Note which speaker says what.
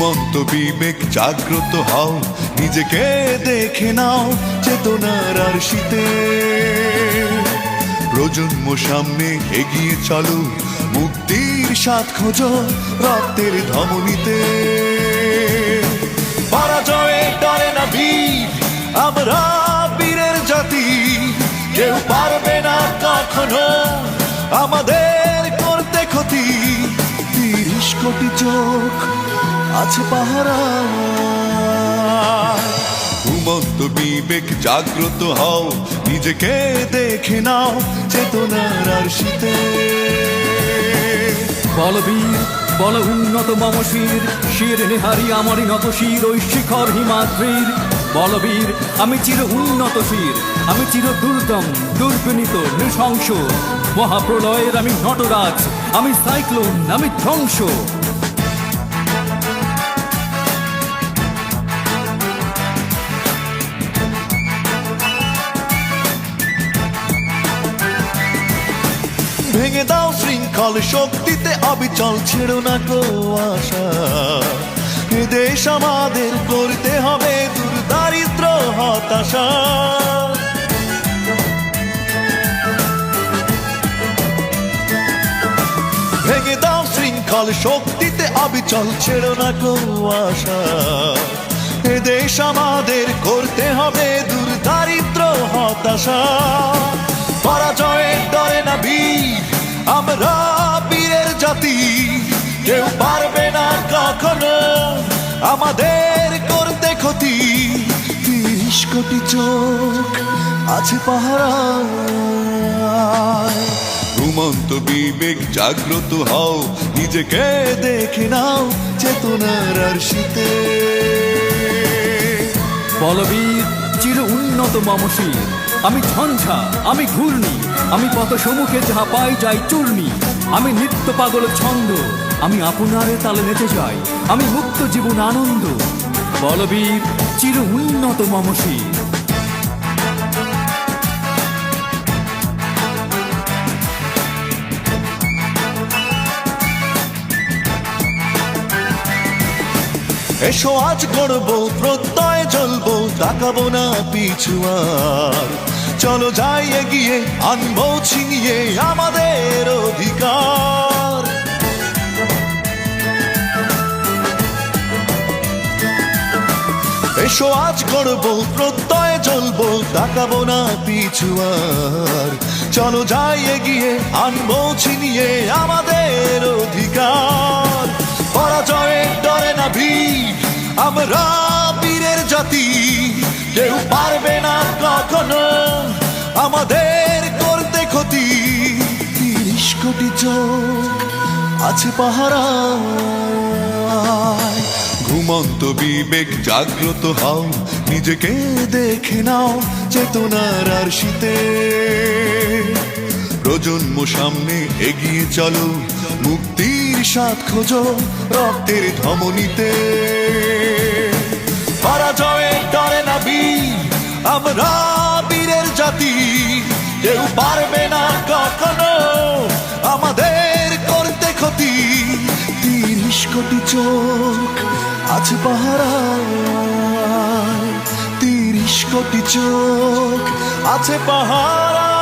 Speaker 1: বিবেক জাগ্রত হও, নিজেকে দেখে নাও চেতনার আর শীতে প্রজন্ম সামনে এগিয়ে চলো, মুক্তির স্বাদ খোঁজো রক্তের ধমনীতে। পরাজয়ে ডরে না বীর আমরা বীরের জাতি। কেউ পারবে না কখনো আমাদের করতে ক্ষতি। তিরিশ কোটি চোখ আছে পাহারা। ঘুমন্ত বিবেক জাগ্রত হও নিজেকে দেখে নাও চেতনার আর শীতে
Speaker 2: বলবীর বল উন্নত মম শির শির নেহারি আমারই নত শির ওই শিখর হিমাদ্রির। বলবীর আমি চির উন্নত শির আমি চির দুর্দম দুর্বিনীত নৃশংস। মহাপ্রলয়ের আমি নটরাজ আমি সাইক্লোন আমি ধ্বংস।
Speaker 1: ভেঙে দাও শৃঙ্খল শক্তিতে অবিচল, ছেড়ো না গো আশা। দেশ আমাদের করতে হবে দূর দারিদ্র হতাশা। ভেঙে দাও শৃঙ্খল শক্তিতে অবিচল, ছেড়ো না গো আশা। দেশ আমাদের করতে হবে দূর দারিদ্র হতাশা। পরাজয়ের ডরে ক্ষতি তিরিশ কোটি চোখ আছে পাহারায়। ঘুমন্ত বিবেক, জাগ্রত হও, নিজেকে দেখে নাও চেতনার আর শীতে।
Speaker 2: বলবীর, চির উন্নত মম আমি ঝঞ্ঝা, আমি ঘূর্ণি, আমি পথ সম্মুখে যাহা যাই চূর্ণি। আমি নিত্য পাগল ছন্দ, আমি আপনারে তালে নেচে যাই। আমি মুক্ত জীবন আনন্দ বলবীর চির উন্নত মম শির।
Speaker 1: এসো আজ করব প্রত্যয় জ্বলবো, তাকাবো না পিছুয়ার চলো যাই এগিয়ে, আনব ছিনিয়ে আমাদের অধিকার। এসো, আজ করব, প্রত্যয় জ্বলবো, তাকাবো না পিছুয়ার চলো যাই এগিয়ে, আনব ছিনিয়ে আমাদের অধিকার। পরাজয়ের ডরে না ভিড়, আমরা বীরের জাতি। কেউ পারবে না কখনো আমাদের করতে ক্ষতি। তিরিশ কোটি চোখ আছে পাহারায়। ঘুমন্ত বিবেক, জাগ্রত হও, নিজেকে দেখে নাও চেতনার আর শীতে প্রজন্ম সামনে এগিয়ে চলো, মুক্তির স্বাদ খোঁজো রক্তের ধমনীতে। পরাজয়ের ডরে না আমরা বীরের জাতি। কেউ পারবে না কখনো আমাদের করতে ক্ষতি। তিরিশ কোটি চোখ আছে পাহারায় তিরিশ কোটি চোখ আছে পাহারা